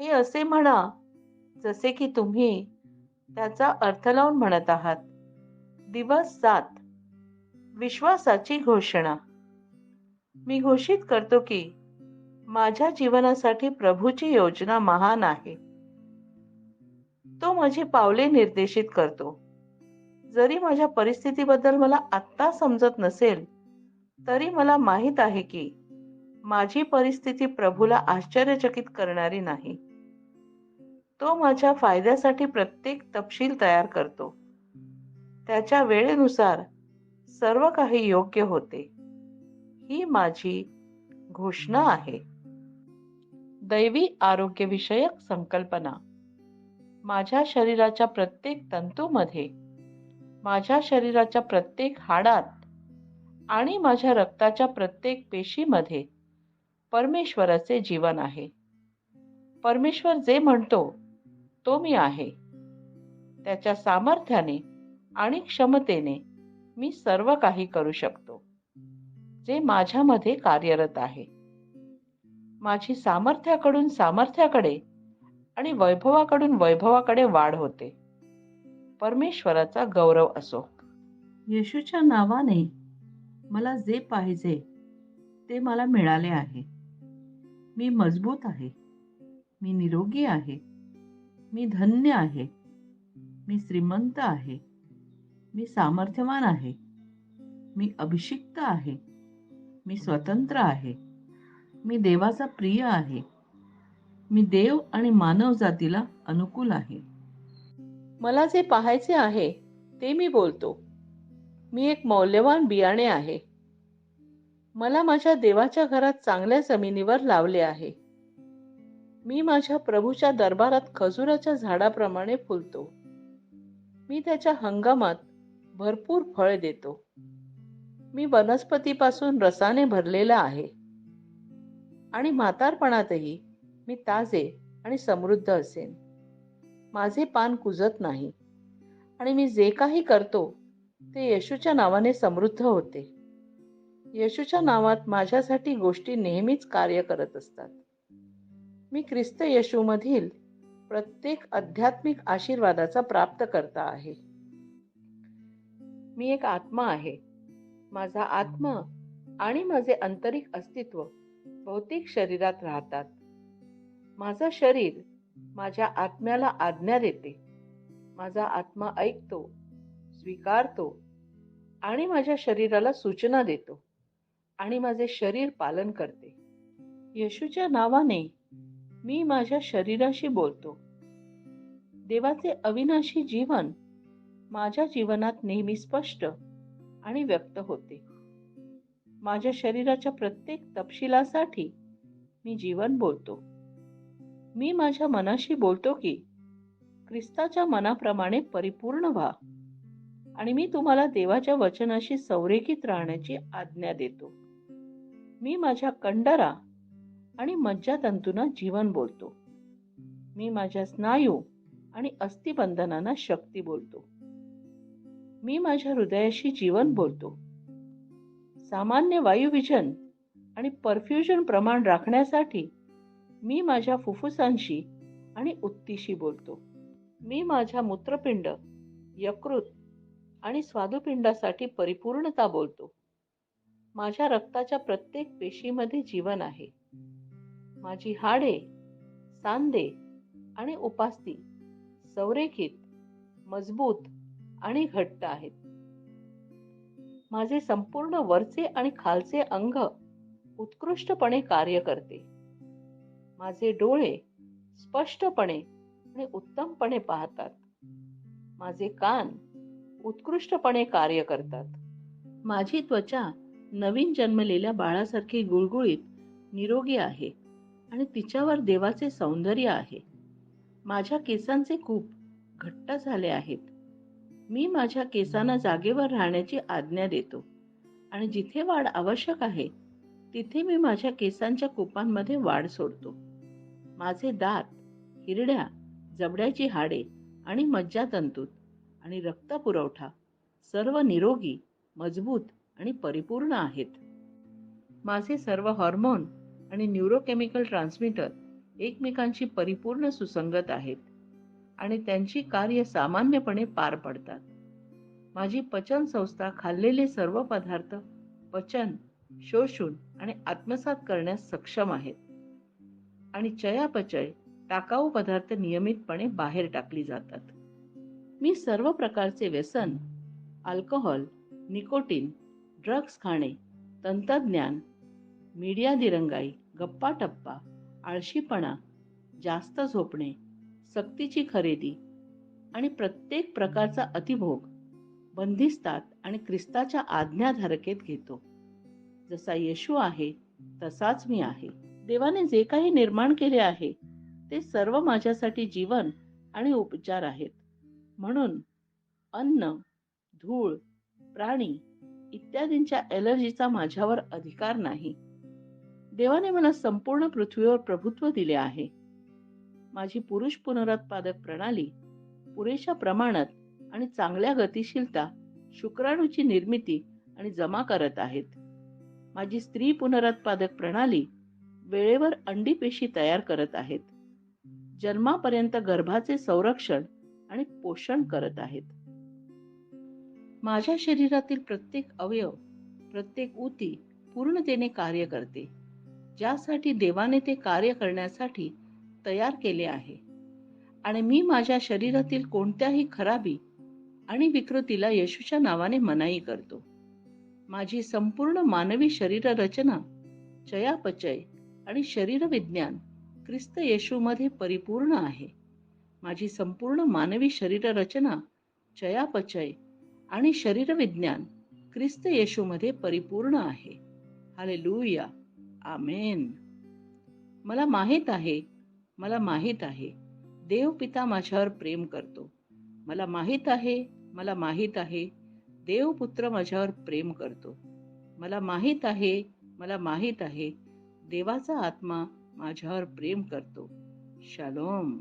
हे असे म्हणा जसे की तुम्ही त्याचा अर्थ लावून म्हणत आहात. दिवस सात विश्वासाची घोषणा. मी घोषित करतो की माझ्या जीवनासाठी प्रभूची योजना महान आहे. तो माझी पावले निर्देशित करतो. जरी माझ्या परिस्थितीबद्दल मला आत्ता समजत नसेल तरी मला माहीत आहे की माझी परिस्थिती प्रभूला आश्चर्यचकित करणारी नाही. तो माझ्या फायद्यासाठी प्रत्येक तपशील तयार करतो. त्याच्या वेळेनुसार सर्व काही योग्य होते. ही माझी घोषणा आहे. दैवी आरोग्यविषयक संकल्पना. माझ्या शरीराच्या प्रत्येक तंतूमध्ये माझ्या शरीराच्या प्रत्येक हाडात आणि माझ्या रक्ताच्या प्रत्येक पेशीमध्ये परमेश्वराचे जीवन आहे. परमेश्वर जे म्हणतो तो मी आहे. त्याच्या सामर्थ्याने आणि क्षमतेने मी सर्व काही करू शकतो जे माझ्यामध्ये कार्यरत आहे. माझी सामर्थ्याकडून सामर्थ्याकडे आणि वैभवाकडून वैभवाकडे वाढ होते. परमेश्वराचा गौरव असो. येशूच्या नावाने मला जे पाहिजे ते मला मिळाले आहे. मी मजबूत आहे. मी निरोगी आहे. मी धन्य आहे. मी श्रीमंत आहे. मी सामर्थ्यवान आहे. मी अभिषिक्त आहे. मी स्वतंत्र आहे. मी देवाचा प्रिय आहे. मी देव आणि मानव जातीला अनुकूल आहे. मला जे पाहायचे आहे ते मी बोलतो. मी एक मौल्यवान बियाणे आहे. मला माझ्या देवाच्या घरात चांगल्या जमिनीवर लावले आहे. मी माझ्या प्रभूच्या दरबारात खजुराच्या झाडाप्रमाणे फुलतो. मी त्याच्या हंगामात भरपूर फळ देतो. मी वनस्पतीपासून रसाने भरलेला आहे. आणि म्हातारपणातही मी ताजे आणि समृद्ध असेन. माझे पान कुजत नाही. आणि मी जे काही करतो ते येशूच्या नावाने समृद्ध होते. येशूच्या नावात माझ्यासाठी गोष्टी नेहमीच कार्य करत असतात. मी ख्रिस्त येशूमधील प्रत्येक आध्यात्मिक आशीर्वादाचा प्राप्त करता आहे. मी एक आत्मा आहे. माझा आत्मा आणि माझे आंतरिक अस्तित्व भौतिक शरीरात राहतात. माझं शरीर माझ्या आत्म्याला आज्ञा देते. माझा आत्मा ऐकतो स्वीकारतो आणि माझ्या शरीराला सूचना देतो आणि माझे शरीर पालन करते. येशूच्या नावाने मी माझ्या शरीराशी बोलतो. देवाचे अविनाशी जीवन माझ्या जीवनात नेहमी स्पष्ट आणि व्यक्त होते. माझ्या शरीराच्या प्रत्येक तपशिलासाठी मी जीवन बोलतो. मी माझ्या मनाशी बोलतो की ख्रिस्ताच्या मनाप्रमाणे परिपूर्ण व्हा आणि मी तुम्हाला देवाच्या वचनाशी संरेखित राहण्याची आज्ञा देतो. मी माझ्या कंडरा आणि मज्जातंतूंना जीवन बोलतो. मी माझ्या स्नायू आणि अस्थिबंधनांना शक्ती बोलतो. मी माझ्या हृदयाशी जीवन बोलतो. सामान्य वायुविजन आणि परफ्युजन प्रमाण राखण्यासाठी मी माझ्या फुफ्फुसांशी आणि उत्तीशी बोलतो. मी माझ्या मूत्रपिंड यकृत आणि स्वादुपिंडासाठी परिपूर्णता बोलतो. माझ्या रक्ताच्या प्रत्येक पेशीमध्ये जीवन आहे. माझी हाडे सांदे आणि उपास्ती संरेखित मजबूत आणि घट्ट आहेत. माझे संपूर्ण वरचे आणि खालचे अंग उत्कृष्टपणे कार्य करते. माझे डोळे स्पष्टपणे आणि उत्तमपणे पाहतात. माझे कान उत्कृष्टपणे कार्य करतात. माझी त्वचा नवीन जन्मलेल्या बाळासारखी गुळगुळीत निरोगी आहे. आणि तिच्यावर देवाचे सौंदर्य आहे. माझ्या केसांचे खूप घट्ट झाले आहेत. मी माझ्या केसांना जागेवर राहण्याची आज्ञा देतो. आणि जिथे वाढ आवश्यक आहे तिथे मी माझ्या केसांच्या कुपांमध्ये वाढ सोडतो. माझे दात हिरड्या जबड्याची हाडे आणि मज्जातंतूत आणि रक्तपुरवठा सर्व निरोगी मजबूत आणि परिपूर्ण आहेत. माझे सर्व हॉर्मोन आणि न्यूरोकेमिकल ट्रान्समीटर एकमेकांशी परिपूर्ण सुसंगत आहेत आणि त्यांची कार्य सामान्यपणे पार पडतात. माझी पचन संस्था खाल्लेले सर्व पदार्थ पचन शोषून आणि आत्मसात करण्यास सक्षम आहेत. आणि चयापचय टाकाऊ पदार्थ नियमितपणे बाहेर टाकली जातात. मी सर्व प्रकारचे व्यसन अल्कोहोल निकोटीन ड्रग्स खाणे तंत्रज्ञान मीडिया दिरंगाई गप्पा टप्पा आळशीपणा जास्त झोपणे सक्तीची खरेदी आणि प्रत्येक प्रकारचा अतिभोग बंदिस्तात आणि ख्रिस्ताच्या आज्ञाधारकेत घेतो. जसा येशू आहे तसाच मी आहे. देवाने जे काही निर्माण केले आहे ते सर्व माझ्यासाठी जीवन आणि उपचार आहेत. म्हणून अन्न धूळ प्राणी इत्यादींच्या एलर्जीचा माझ्यावर अधिकार नाही. देवाने मला संपूर्ण पृथ्वीवर प्रभुत्व दिले आहे. माझी पुरुष पुनरुत्पादक प्रणाली पुरेशा प्रमाणात आणि चांगल्या गतिशीलता शुक्राणूची निर्मिती आणि जमा करत आहेत. माझी स्त्री पुनरुत्पादक प्रणाली वेळेवर अंडी पेशी तयार करत आहेत. जन्मापर्यंत गर्भाचे संरक्षण आणि पोषण करत आहेत. माझ्या शरीरातील प्रत्येक अवयव प्रत्येक ऊती पूर्णतेने कार्य करते. ज्यासाठी देवाने ते कार्य करण्यासाठी तयार केले आहे. आणि मी माझ्या शरीरातील कोणत्याही खराबी आणि विकृतीला येशूच्या नावाने मनाई करतो. माझी संपूर्ण मानवी शरीर रचना चयापचय आणि शरीरविज्ञान ख्रिस्त येशूमध्ये परिपूर्ण आहे. माझी संपूर्ण मानवी शरीर रचना चयापचय आणि शरीरविज्ञान ख्रिस्त येशूमध्ये परिपूर्ण आहे. हालेलुया. आमेन. मला माहीत आहे मला माहीत आहे देव पिता माझ्यावर प्रेम करतो. मला माहीत आहे मला माहीत आहे देव पुत्र माझ्यावर प्रेम करतो. मला माहीत आहे मला माहीत आहे देवाचा आत्मा माझ्यावर प्रेम करतो. शालोम.